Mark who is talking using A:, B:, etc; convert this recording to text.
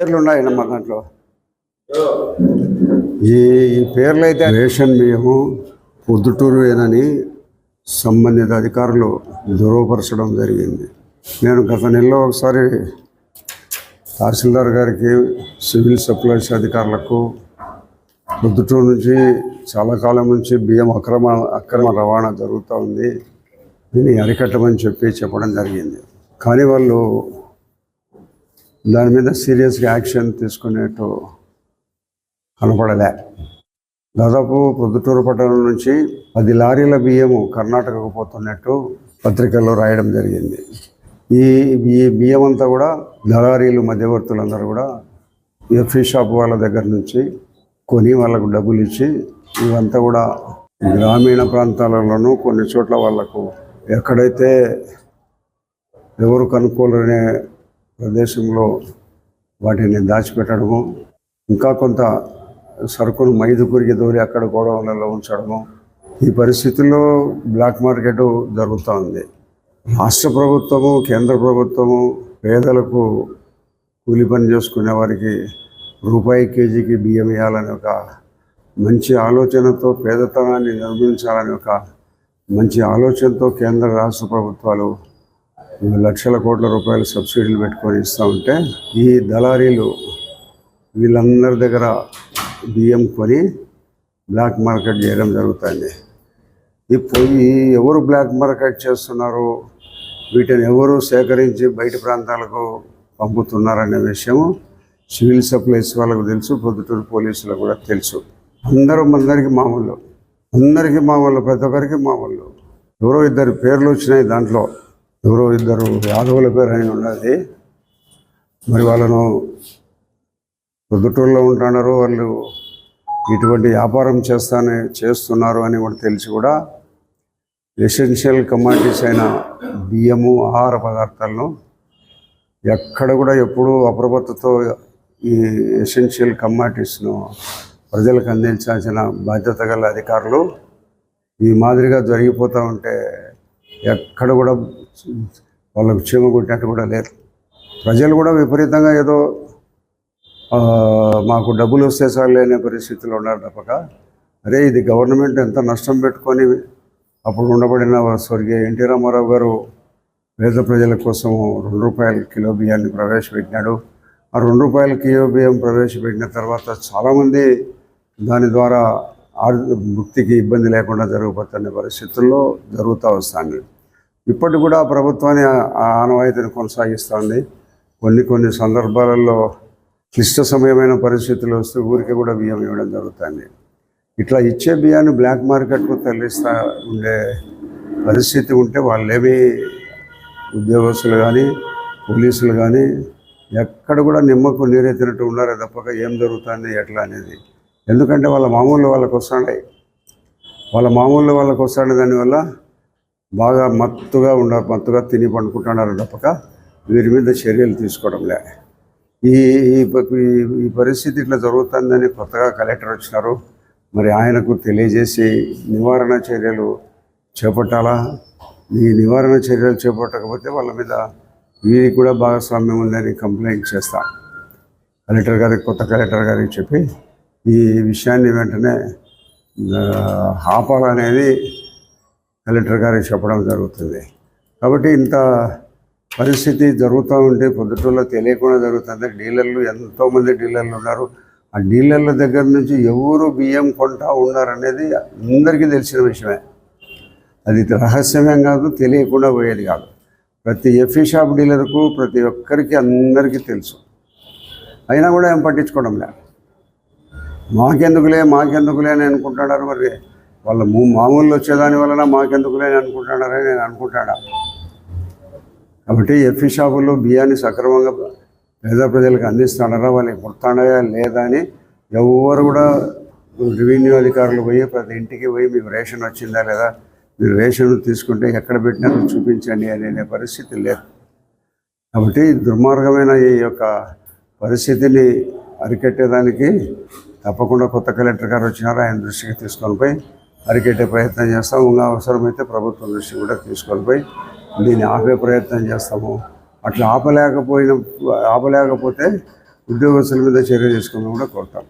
A: పేర్లు ఉన్నాయన్నమా దాంట్లో? ఈ ఈ పేర్లు అయితే రేషన్ బియ్యము పొద్దుటూరువేనని సంబంధిత అధికారులు ధృవపరచడం జరిగింది. నేను గత నెలలో ఒకసారి తహసీల్దార్ గారికి సివిల్ సప్లైస్ అధికారులకు పొద్దుటూరు నుంచి చాలా కాలం నుంచి బియ్యం అక్రమ అక్రమ రవాణా జరుగుతూ ఉంది. దీన్ని అరికట్టమని చెప్పి చెప్పడం జరిగింది. కానీ వాళ్ళు దాని మీద సీరియస్గా యాక్షన్ తీసుకునేట్టు కనపడలే. దాదాపు పొద్దుటూరు పట్టణం నుంచి పది లారీల బియ్యము కర్ణాటకకు పోతున్నట్టు పత్రికల్లో రాయడం జరిగింది. ఈ ఈ బియ్యం అంతా కూడా దళారీలు మధ్యవర్తులందరూ కూడా ఎఫ్ఈ షాప్ వాళ్ళ దగ్గర నుంచి కొని వాళ్ళకు డబ్బులు ఇచ్చి ఇవంతా కూడా గ్రామీణ ప్రాంతాలలోనూ కొన్ని చోట్ల వాళ్ళకు ఎక్కడైతే ఎవరు కనుక్కోలేనే ప్రదేశంలో వాటిని దాచిపెట్టడము ఇంకా కొంత సరుకును మైదుకూరికి దూరి అక్కడ గోడౌన్లలో ఉంచడము ఈ పరిస్థితుల్లో బ్లాక్ మార్కెట్ జరుగుతూ ఉంది రాష్ట్ర ప్రభుత్వము కేంద్ర ప్రభుత్వము పేదలకు కూలి పని చేసుకునే వారికి రూపాయి కేజీకి బియ్యం ఇవ్వాలని ఒక మంచి ఆలోచనతో పేదతనాన్ని నిర్మించాలని ఒక మంచి ఆలోచనతో కేంద్ర రాష్ట్ర ప్రభుత్వాలు లక్షల కోట్ల రూపాయల సబ్సిడీలు పెట్టుకొని ఇస్తూ ఉంటే ఈ దళారీలు వీళ్ళందరి దగ్గర బియ్యం కొని బ్లాక్ మార్కెట్ చేయడం జరుగుతుంది. ఈ పొయ్యి ఎవరు బ్లాక్ మార్కెట్ చేస్తున్నారు? వీటిని ఎవరు సేకరించి బయట ప్రాంతాలకు పంపుతున్నారనే విషయం సివిల్ సప్లైస్ వాళ్ళకు తెలుసు పొద్దుటూరు పోలీసులకు కూడా తెలుసు. అందరూ అందరికీ మామూలు అందరికీ మామూలు ప్రతి ఒక్కరికి మామూలు ఎవరో ఇద్దరు పేర్లు వచ్చినాయి దాంట్లో. ఎవరో ఇద్దరు యాదవుల పేరు అని ఉన్నది. మరి వాళ్ళను పొద్దుటూరులో ఉంటున్నారు వాళ్ళు ఇటువంటి వ్యాపారం చేస్తానే చేస్తున్నారు అని కూడా తెలిసి కూడా ఎసెన్షియల్ కమాడిటీస్ అయిన బియ్యము ఆహార పదార్థాలను ఎక్కడ కూడా ఎప్పుడూ అప్రమత్తతో ఈ ఎసెన్షియల్ కమాడిటీస్ను ప్రజలకు అందించాల్సిన బాధ్యత గల అధికారులు ఈ మాదిరిగా జరిగిపోతూ ఉంటే ఎక్కడ కూడా వాళ్ళకు క్షేమ కొట్టినట్టు కూడా లేదు. ప్రజలు కూడా విపరీతంగా ఏదో మాకు డబ్బులు వస్తే చాలు లేని ఉన్నారు తప్పక. అరే ఇది గవర్నమెంట్ ఎంత నష్టం పెట్టుకొని అప్పుడు ఉండబడిన స్వర్గీయ ఎన్టీ రామారావు గారు పేద ప్రజల కోసం రెండు రూపాయల కిలో బియ్యాన్ని ప్రవేశపెట్టినాడు. ఆ రెండు రూపాయల కిలో బియ్యం ప్రవేశపెట్టిన తర్వాత చాలామంది దాని ద్వారా ముక్తికి ఇబ్బంది లేకుండా జరగబోతున్న పరిస్థితుల్లో జరుగుతూ వస్తుంది. ఇప్పటికి కూడా ప్రభుత్వాన్ని ఆ ఆనవాయితీని కొనసాగిస్తుంది. కొన్ని కొన్ని సందర్భాలలో క్లిష్ట సమయమైన పరిస్థితులు వస్తే ఊరికే కూడా బియ్యం ఇవ్వడం జరుగుతుంది. ఇట్లా ఇచ్చే బియ్యాన్ని బ్లాక్ మార్కెట్కు తరలిస్తూ ఉండే పరిస్థితి ఉంటే వాళ్ళేమీ ఉద్యోగస్తులు కానీ పోలీసులు కానీ ఎక్కడ కూడా నిమ్మకు నీరెత్తినట్టు ఉన్నారే తప్పక ఏం జరుగుతుంది ఎట్లా అనేది ఎందుకంటే వాళ్ళ మామూలు వాళ్ళకు వస్తున్నాయి వాళ్ళ మామూలు వాళ్ళకు వస్తాడు దానివల్ల బాగా మత్తుగా ఉండ మత్తుగా తిని పండుకుంటున్నారు తప్పక. వీరి మీద చర్యలు తీసుకోవడంలే ఈ ఈ- ఈ పరిస్థితి ఇట్లా జరుగుతుందని కొత్తగా కలెక్టర్ వచ్చినారు. మరి ఆయనకు తెలియజేసి నివారణ చర్యలు చేపట్టాలా? ఈ నివారణ చర్యలు చేపట్టకపోతే వాళ్ళ మీద వీరికి కూడా భాగస్వామ్యం ఉందని కంప్లైంట్ చేస్తా. కలెక్టర్ గారికి కొత్త కలెక్టర్ గారికి చెప్పి ఈ విషయాన్ని వెంటనే ఆపాలనేది కలెక్టర్ గారికి చెప్పడం జరుగుతుంది. కాబట్టి ఇంత పరిస్థితి జరుగుతూ ఉంటే పొద్దుటూరులో తెలియకుండా జరుగుతుంది. డీలర్లు ఎంతోమంది డీలర్లు ఉన్నారు. ఆ డీలర్ల దగ్గర నుంచి ఎవరు బియ్యం కొంటా ఉన్నారనేది అందరికీ తెలిసిన విషయమే. అది రహస్యమేం కాదు తెలియకుండా పోయేది కాదు. ప్రతి ఎఫీ షాప్ డీలర్కు ప్రతి ఒక్కరికి అందరికీ తెలుసు. అయినా కూడా ఏం పట్టించుకోవడం లేదు. మాకెందుకులే మాకెందుకులే అని అనుకుంటున్నారు మరి. వాళ్ళ మూ- మామూలు వచ్చేదాని వలన మాకెందుకులే అని అనుకుంటున్నారని నేను అనుకుంటాడా? కాబట్టి ఎఫీ షాపుల్లో బియ్యాన్ని సక్రమంగా పేద ప్రజలకు అందిస్తున్నారా వాళ్ళకి గుర్తున్నాయా లేదా అని ఎవరు కూడా రెవెన్యూ అధికారులు పోయి ప్రతి ఇంటికి పోయి మీకు రేషన్ వచ్చిందా లేదా మీరు రేషన్ తీసుకుంటే ఎక్కడ పెట్టినారో చూపించండి అనే పరిస్థితి లేదు. కాబట్టి దుర్మార్గమైన ఈ యొక్క పరిస్థితిని అరికట్టేదానికి తప్పకుండా కొత్త కలెక్టర్ గారు వచ్చినారు. ఆయన దృష్టికి తీసుకొని పోయి అరికట్టే ప్రయత్నం చేస్తాము ఇంకా అవసరమైతే ప్రభుత్వం దృష్టికి కూడా తీసుకొని పోయి దీన్ని ఆపే ప్రయత్నం చేస్తాము. అట్లా ఆపలేకపోయిన ఆపలేకపోతే ఉద్యోగస్తుల మీద చర్య తీసుకుని కూడా కోరుతాము